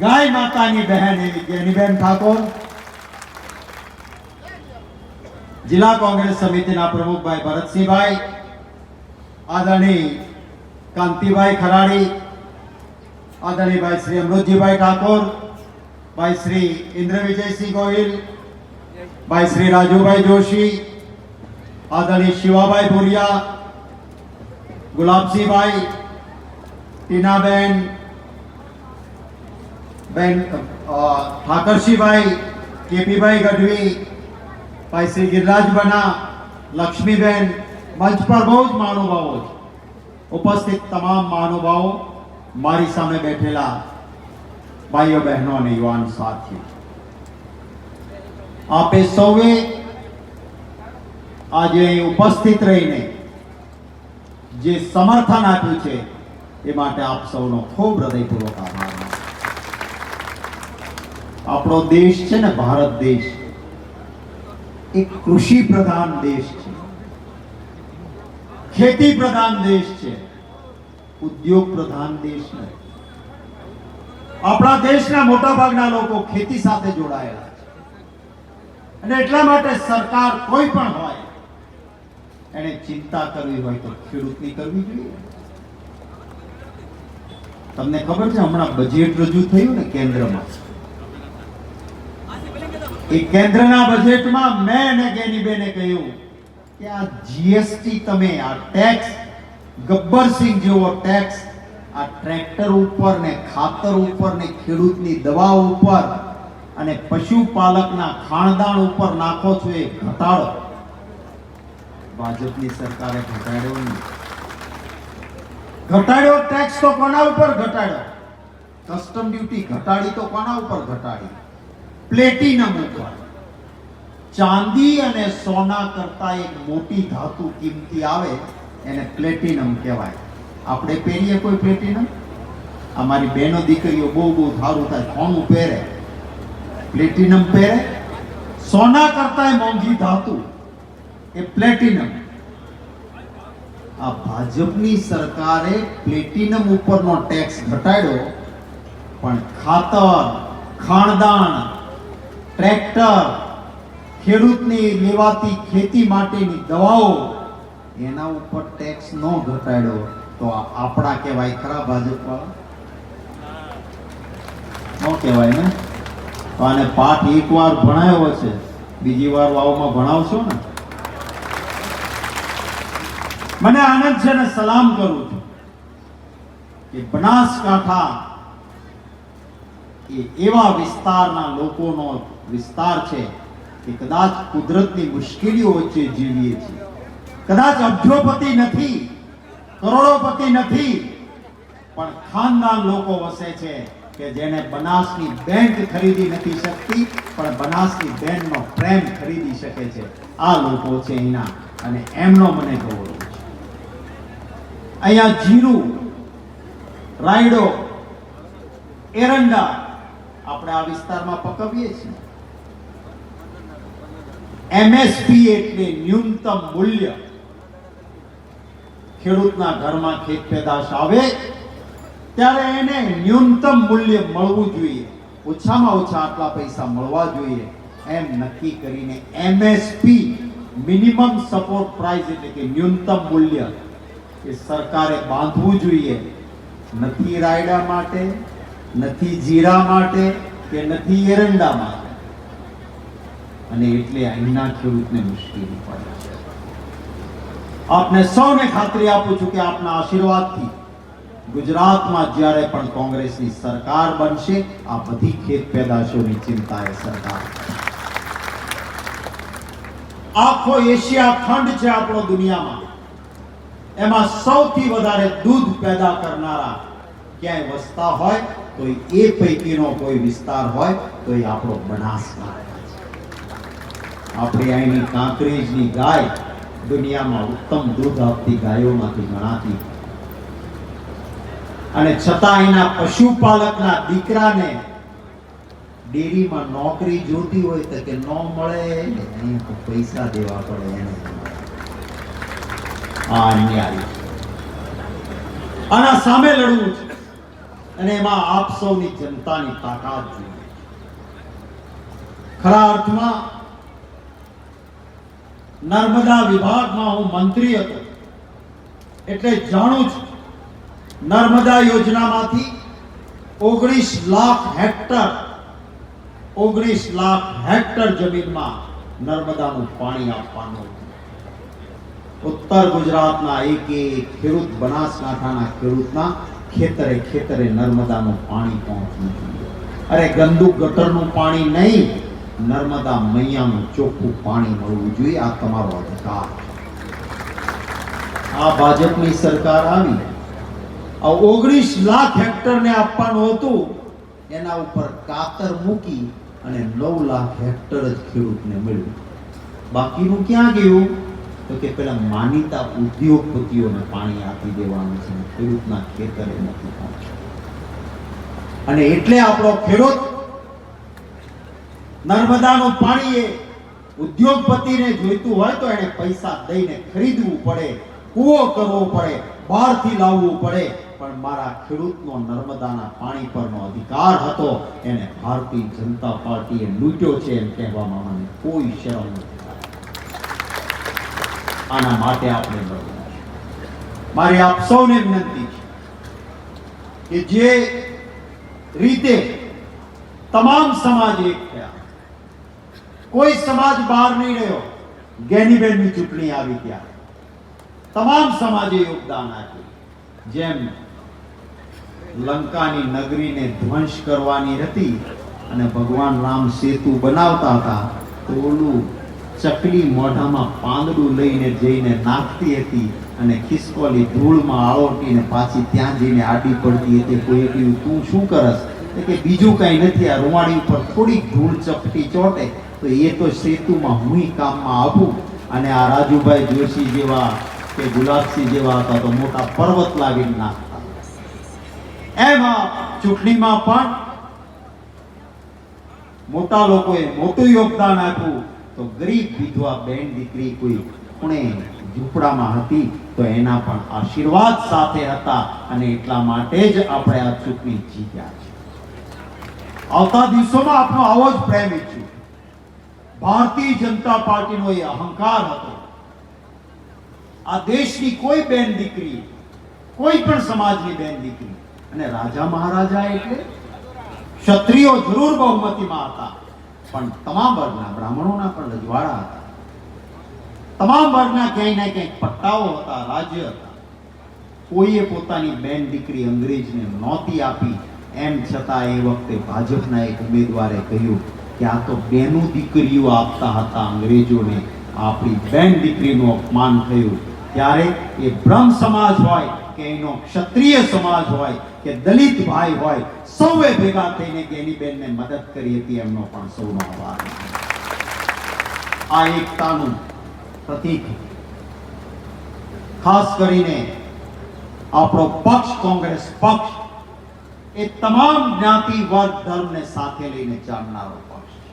ગાય માતાની બહેન એવી જ્ઞાનીબેન ઠાકોર? જિલ્લા કોંગ્રેસ સમિતિના પ્રમુખભાઈ ભરતસિંહભાઈ આદરણી કાંતિભાઈ ખરાડી આદરણી ભાઈ શ્રી અમૃતજીભાઈ ઠાકોર, ભાઈ શ્રી ઇન્દ્ર વિજયસિંહ ગોહિલ, ભાઈ શ્રી રાજુભાઈ જોશી આદરણી શિવાભાઈ ભુરિયા, ગુલાબસિંહભાઈ, ટીનાબેન બેન અ, ઠાકરસિંહભાઈ કેપીભાઈ ગઢવી ભાઈ શ્રી ગિરિરાજ બના લક્ષ્મીબેન મંચ પર બહુ જ મહાનુભાવો છે ઉપસ્થિત તમામ મહાનુભાવો મારી સામે બેઠેલા ભાઈઓ બહેનો અને યુવાન સાથીઓ આપે સૌએ આજે અહીં ઉપસ્થિત રહીને જે સમર્થન આપ્યું છે એ માટે આપ સૌનો ખૂબ હૃદયપૂર્વક આભાર માનું છું. આપણો દેશ છે ને ભારત દેશ. એ કૃષિ પ્રધાન દેશ છે. ખેતી પ્રધાન દેશ છે. ઉદ્યોગ પ્રધાન દેશ નથી આપણા દેશના મોટા ભાગના લોકો ખેતી સાથે જોડાયેલા છે. અને એટલા માટે સરકાર કોઈ પણ હોય, એને ચિંતા કરવી હોય તો ખેડૂતની કરવી જોઈએ. તમને ખબર છે, હમણાં બજેટ રજૂ થયું ને કેન્દ્રમાં. એ કેન્દ્રના બજેટમાં મેં અને ગેનીબેને કહ્યું કે આ જીએસટી તમે, આ ટેક્સ ગબ્બરસિંહ જેવો ટેક્સ આ ટ્રેક્ટર ઉપર ને ખાતર ઉપર ને ખેડૂતની દવા ઉપર અને પશુપાલકના ખાણદાણ ઉપર નાખો છો એ ઘટાડો. ભાજપની સરકારે ઘટાડ્યો નહીં. ઘટાડ્યો ટેક્સ તો કોના ઉપર ઘટાડ્યો? કસ્ટમ ડ્યુટી ઘટાડી તો કોના ઉપર ઘટાડી? પ્લેટિનમ ઉપર ચાંદી અને સોના કરતા એક મોટી ધાતુ કિંમતી આવે, એને પ્લેટિનમ કહેવાય. આપણે પહેરીએ કોઈ પ્લેટિનમ? અમારી બહેનો દીકરીઓ બહુ બહુ સારું થાય સોનું પહેરે? પ્લેટિનમ પહેરે? સોના કરતા મોંઘી ધાતુ, એ પ્લેટિનમ. આ ભાજપની સરકારે પ્લેટિનમ ઉપરનો ટેક્સ ઘટાડ્યો, પણ ખાતર ખાણદાણ ટ્રેક્ટર, ખેડૂતની લેવાતી ખેતી માટેની દવાઓ, એના ઉપર ટેક્સ ન ઘટાડ્યો તો આપણા કહેવાય ખરા ભાજપ ન કહેવાય ને? તો આને પાઠ એક વાર ભણાયો છે. બીજી વાર વાવમાં ભણાવશો ને? મને આનંદ છે ને સલામ કરું છું કે બનાસકાંઠા એવા વિસ્તારના લોકોનો વિસ્તાર છે કે કદાચ કુદરતની મુશ્કેલીઓ વચ્ચે જીવીએ છીએ. કદાચ અબજોપતિ નથી, કરોડોપતિ નથી, પણ ખાનદાન લોકો વસે છે કે જેને બનાસની બેંક ખરીદી નથી શકતી, પણ બનાસની બેંકનો પ્રેમ ખરીદી શકે છે. આ લોકો છે અહીંના અને એમનો મને ગૌરવ છે. અહીંયા જીરું રાયડો, એરંડા આપણે આ વિસ્તારમાં પકવીએ છીએ. એમએસપી એટલે ન્યૂનતમ મૂલ્ય. ખેડૂતના ઘરમાં ખેત પેદાશ આવે, ત્યારે એને ન્યૂનતમ મૂલ્ય મળવું જોઈએ. ઓછામાં ઓછા આટલા પૈસા મળવા જોઈએ. એમ નક્કી કરીને એમએસપી મિનિમમ સપોર્ટ પ્રાઇસ એટલે કે ન્યૂનતમ મૂલ્ય એ સરકારે બાંધવું જોઈએ. નથી રાયડા માટે નથી જીરા માટે કે નથી એરંડા માટે. અને એટલે અહીંના ખેડૂતને મુશ્કેલી પડે આપને સૌને ખાતરી આપું છું કે આપના આશીર્વાદથી ગુજરાતમાં જ્યારે પણ કોંગ્રેસની સરકાર બનશે, આ બધી ખેત પેદાશોની ચિંતા એ સરકાર. આખો એશિયા ખંડ છે આપણો દુનિયામાં. એમાં સૌથી વધારે દૂધ પેદા કરનારા ક્યાંય વસતા હોય તો એ પૈકીનો કોઈ વિસ્તાર હોય તો એ આપણો બનાસકાંઠા આપણી અહીંની કાંકરેજની ગાય દુનિયામાં ઉત્તમ દૂધ આપતી ગાયોમાંથી ગણાતી અને છતાં અહીંના પશુપાલકના દીકરાને ડેરીમાં નોકરી જોતી હોય તો કે ન મળે પૈસા દેવા પડે, એને આ અન્યાય આના સામે લડવું છે. અને એમાં આપ સૌની જનતાની તાકાત જોઈએ. ખરા અર્થમાં નર્મદા વિભાગમાં હું મંત્રી હતો, એટલે જાણું છું નર્મદા યોજનામાંથી ઓગણીસ લાખ હેક્ટર, ઓગણીસ લાખ હેક્ટર જમીનમાં નર્મદાનું પાણી આપવાનું. ઉત્તર ગુજરાતના એક એક ખેડૂત બનાસકાંઠાના ખેડૂતના ખેતરે ખેતરે નર્મદાનું પાણી પહોંચવું અરે ગંદુ ગટરનું પાણી નહીં, નર્મદા મૈયાનું ચોખ્ખું પાણી મળવું જોઈએ, આ તમારો અધિકાર આ ભાજપની સરકાર આવી, આ ઓગણીસ લાખ હેક્ટરને આપવાનું હતું, એના ઉપર કાતર મૂકી અને નવ લાખ હેક્ટર જ ખેડૂતને મળ્યું. બાકીનું ક્યાં ગયું? તો કે પેલા માનીતા ઉદ્યોગપતિઓને પાણી આપી દેવાનું છે ખેડૂતના ખેતરે નથી અને એટલે આપણો ખેડૂત નર્મદાનું પાણી એ ઉદ્યોગપતિને જોઈતું હોય તો એને પૈસા દઈને ખરીદવું પડે, કૂવો કરવો પડે, બહારથી લાવવું પડે. પણ મારા ખેડૂતનો નર્મદાના પાણી પરનો અધિકાર હતો, એને ભારતીય જનતા પાર્ટીએ લૂંટ્યો છે એમ કહેવામાં મને કોઈ શરમ નથી. આના માટે આપણે મારી આપ સૌને વિનંતી છે કે જે રીતે તમામ સમાજ એક થયા, કોઈ સમાજ બહાર નહીં રહ્યો, ગેનીબેનની ચૂંટણી આવી ત્યારે તમામ સમાજે યોગદાન આપ્યું. જેમ લંકાની નગરીને ધ્વંસ કરવાની હતી અને ભગવાન રામ સેતુ બનાવતા હતા, તો ઓલું ચકલી મોઢામાં પાંદડું લઈને જઈને નાખતી હતી અને ખિસકોલી ધૂળમાં આળોટીને પાછી ત્યાં જઈને આડી પડતી હતી. કોઈ કહ્યું તું શું કરસ? કે, બીજું કાંઈ નથી. આ રૂવાણી ઉપર થોડીક ધૂળ ચપટી ચોટે. તો એ તો સેતુમાં હું કામમાં આવું અને આ રાજુભાઈ જોશી જેવા કે ગુલાબસિંહ જેવા હતા તો મોટા પર્વત લાવીને નાખતા. એમાં ચૂંટણીમાં પણ મોટા લોકોએ મોટું યોગદાન આપ્યું. તો ગરીબ વિધવા બેન દીકરી કોઈ પુણે ઝૂંપડામાં હતી, તો એના પણ આશીર્વાદ સાથે હતા અને એટલા માટે જ આપણે આ ચૂંટણી જીત્યા છે આવતા દિવસોમાં આપનો આવો જ પ્રેમ ઈચ્છું ભારતીય જનતા પાર્ટીનો એ અહંકાર હતો. આ દેશની કોઈ બેન દીકરી, કોઈ પણ સમાજની બેન દીકરી, અને રાજા મહારાજા એટલે ક્ષત્રિયો જરૂર બહુમતીમાં હતા. પણ તમામ વર્ગના બ્રાહ્મણોના પણ રજવાડા હતા. તમામ વર્ગના ક્યાંય ને ક્યાંક પટ્ટાઓ હતા, રાજ્ય હતા. કોઈએ પોતાની બેન દીકરી અંગ્રેજને નહોતી આપી, એમ છતાં એ વખતે ભાજપના એક ઉમેદવારે કહ્યું કે આ તો બેનું દીકરીઓ આપતા હતા અંગ્રેજોને. આપણી બેન દીકરીનું અપમાન થયું. ત્યારે એ બ્રહ્મ સમાજ હોય કે એનો ક્ષત્રિય સમાજ હોય કે દલિત ભાઈ હોય, સૌએ ભેગા થઈને ગેનીબેનને મદદ કરી હતી એમનો પણ સૌનો આભાર. આ એકતાનું પ્રતીક. ખાસ કરીને આપણો પક્ષ, કોંગ્રેસ પક્ષ, એ તમામ જ્ઞાતિ વર્ગ ધર્મને સાથે લઈને ચાલનારો પક્ષ છે.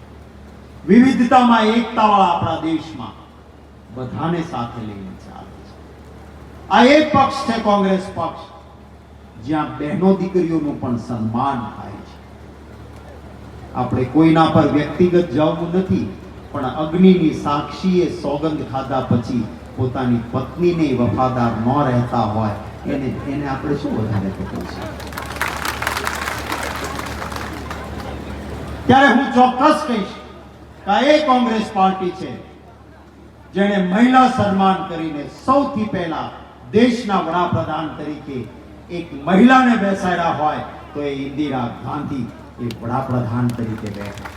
વિવિધતામાં એકતાવાળા આપણા દેશમાં બધાને સાથે લઈને ચાલે આ એ પક્ષ છે કોંગ્રેસ પક્ષ, જ્યાં બહેનો દીકરીઓનું પણ સન્માન થાય છે. આપણે કોઈના પર વ્યક્તિગત જવું નથી, પણ અગ્નિની સાક્ષીએ સોગંદ ખાધા પછી પોતાની પત્નીને વફાદાર ન રહેતા હોય, એને એને આપણે શું વધારે છીએ ત્યારે હું ચોક્કસ કહીશ કે આ એ કોંગ્રેસ પાર્ટી છે, જેણે મહિલા સન્માન કરીને સૌથી પહેલા દેશના વડાપ્રધાન તરીકે એક મહિલાને બેસાડ્યા હોય તો એ ઇન્દિરા ગાંધી એ વડાપ્રધાન તરીકે બેઠા.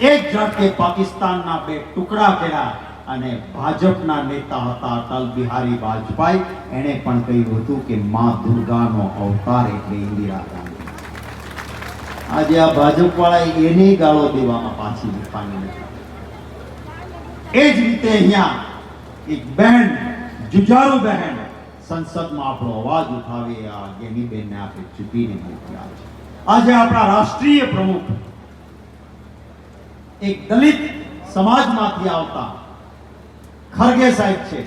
એક ઝટકે પાકિસ્તાનના બે ટુકડા કર્યા અને ભાજપના નેતા હતા અટલ બિહારી વાજપેયી. એણે પણ કહ્યું હતું કે મા દુર્ગાનો અવતાર એટલે ઇન્દિરા ગાંધી. આજે આ ભાજપવાળા એને ગાળો દેવામાં પાછી પાણી નથી. એ જ રીતે અહીંયા એક બહેન, જુજારુ બહેન સંસદમાં આપણો અવાજ ઉઠાવી આ ગેનીબેનને આપણે ચૂકીને મોકલ્યા છે આજે આપણા રાષ્ટ્રીય પ્રમુખ એક દલિત સમાજમાંથી આવતા ખરગે સાહેબ છે.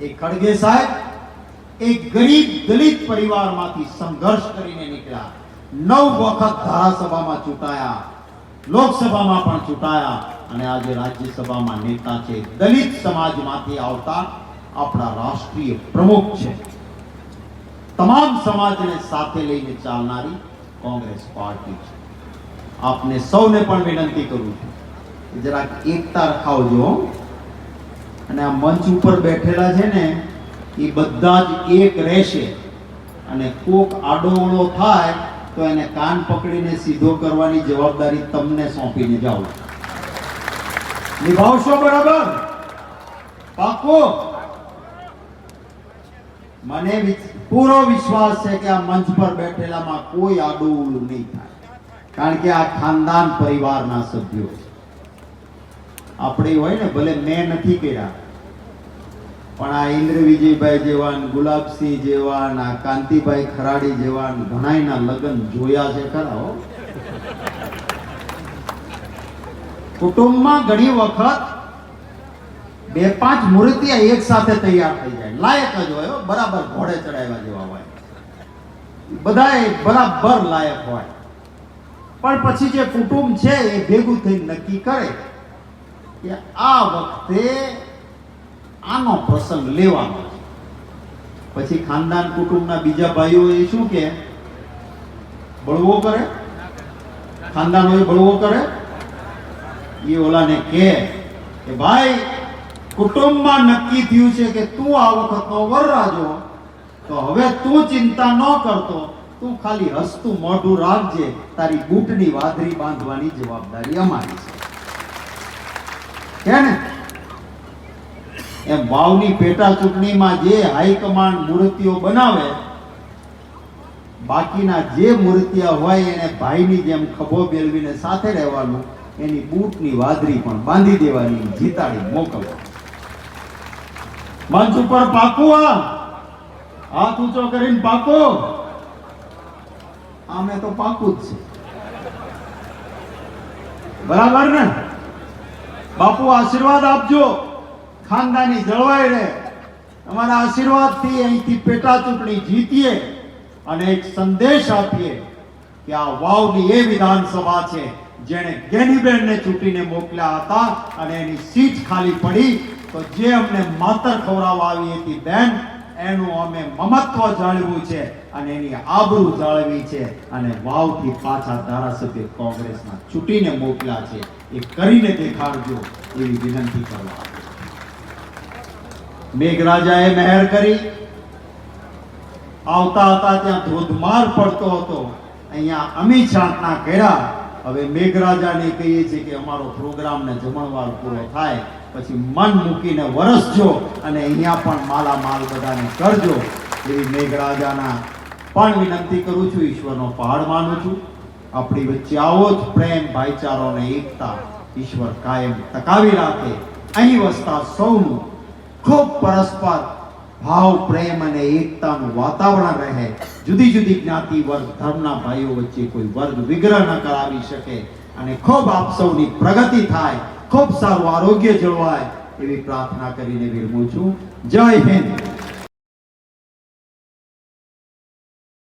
એ ખડગે સાહેબ એક ગરીબ દલિત પરિવારમાંથી સંઘર્ષ કરીને નીકળ્યા. નવ વખત ધારાસભામાં ચૂંટાયા, લોકસભામાં પણ ચૂંટાયા અને આજે રાજ્યસભામાં નેતા છે. દલિત સમાજમાંથી આવતા આપણા રાષ્ટ્રીય પ્રમુખ છે. તમામ સમાજને સાથે લઈને ચાલનારી કોંગ્રેસ પાર્ટી છે. આપને સૌને પણ વિનંતી કરું છું કે જરાક એકતા રખાવજો અને આ મંચ ઉપર બેઠેલા છે ને, એ બધા જ એક રહેશે. અને કોક આડોવળો થાય તો એને કાન પકડીને સીધો કરવાની જવાબદારી તમને સોંપીને જાઓ. નિભાવશો બરાબર? પાકો! મને પૂરો વિશ્વાસ છે કે આ મંચ પર બેઠેલામાં કોઈ આડોવળું નહીં થાય. કારણ કે આ ખાનદાન પરિવારના સભ્યો છે. આપણે હોય ને, ભલે મેં નથી કર્યા, પણ આ ઇન્દ્ર વિજયભાઈ જેવા ગુલાબસિંહ જેવા આ કાંતિભાઈ ખરાડી જેવા ઘણાયના લગ્ન જોયા છે ખરા હો. કુટુંબમાં ઘણી વખત બે પાંચ મૂર્તિયા એક સાથે તૈયાર થઈ જાય. લાયક જ હોય બરાબર ઘોડે ચડાવ્યા જેવા હોય. બધાય બરાબર લાયક હોય. પણ પછી જે કુટુંબ છે એ ભેગું થઈ નક્કી કરે કે આ વખતે આનો પ્રસંગ લેવાનો પછી ખાનદાન કુટુંબના બીજા ભાઈઓ એ શું કે? બળવો કરે? ખાનદાન હોય બળવો કરે? એ ઓલાને કે, ભાઈ કુટુંબમાં નક્કી થયું છે કે તું આ વખતનો વરરાજો, તો હવે તું ચિંતા ન કરતો, તું ખાલી હસતું મોઢું રાખજે, તારી બૂટની વાદરી બાંધવાની જવાબદારી અમારી છે. કે ને એમ વાવની પેટા ચૂંટણીમાં જે હાઈકમાન્ડ મૂર્તિઓ બનાવે, બાકીના જે મૂર્તિયા હોય એને ભાઈની જેમ ખભો બેલવીને સાથે રહેવાનું, એની બૂટની વાદરી પણ બાંધી દેવાની, જીતાડી મોકલવા મંચ ઉપર પાકું આ હાથ ઊંચો કરીને પાકો. આમે તો પાકું જ છે. બરાબર ને? બાપુ, આશીર્વાદ આપજો. ખાનદાની જળવાઈ રહે. તમારા આશીર્વાદથી અહીંથી પેટા ચૂંટણી જીતીએ અને એક સંદેશ આપીએ કે આ વાવની એ વિધાનસભા છે જેણે ગેનીબેનને ચૂંટીને મોકલ્યા હતા અને એની સીટ ખાલી પડી તો જે અમને માતર ખવડાવવા આવી હતી બેન, એનું અમે મમત્વ જાળવ્યું છે અને એની આબરૂ જાળવી છે અને વાવથી પાછા ધારાસભ્ય કોંગ્રેસમાં છૂટીને મોકલ્યા છે. એ કરીને દેખાડજો એવી વિનંતી કરવા મેઘરાજાએ મહેર કરી. આવતા હતા ત્યાં ધોધમાર પડતો હતો. અહીંયા અમી છાંટના કર્યા. હવે મેઘરાજાને કહીએ છીએ કે અમારો પ્રોગ્રામ ને જમણવાર પૂરો થાય. પછી મન મૂકીને વરસજો અને અહીંયા પણ માલામાલ બધાને કરજો. એવી મેઘરાજાના પણ વિનંતી કરું છું, ઈશ્વરનો પહાડ માનું છું. આપણી વચ્ચે આવો જ પ્રેમ, ભાઈચારો અને એકતા ઈશ્વર કાયમ ટકાવી રાખે. અહીં વસતા સૌનું ખૂબ પરસ્પર ભાવ, પ્રેમ અને એકતાનું વાતાવરણ રહે. જુદી જુદી જ્ઞાતિ વર્ગ ધર્મના ભાઈઓ વચ્ચે કોઈ વર્ગ વિગ્રહ ન કરાવી શકે અને ખૂબ આપ સૌની પ્રગતિ થાય. ખૂબ સારું આરોગ્ય જળવાય એવી પ્રાર્થના કરીને વિરમું છું. જય હિન્દ.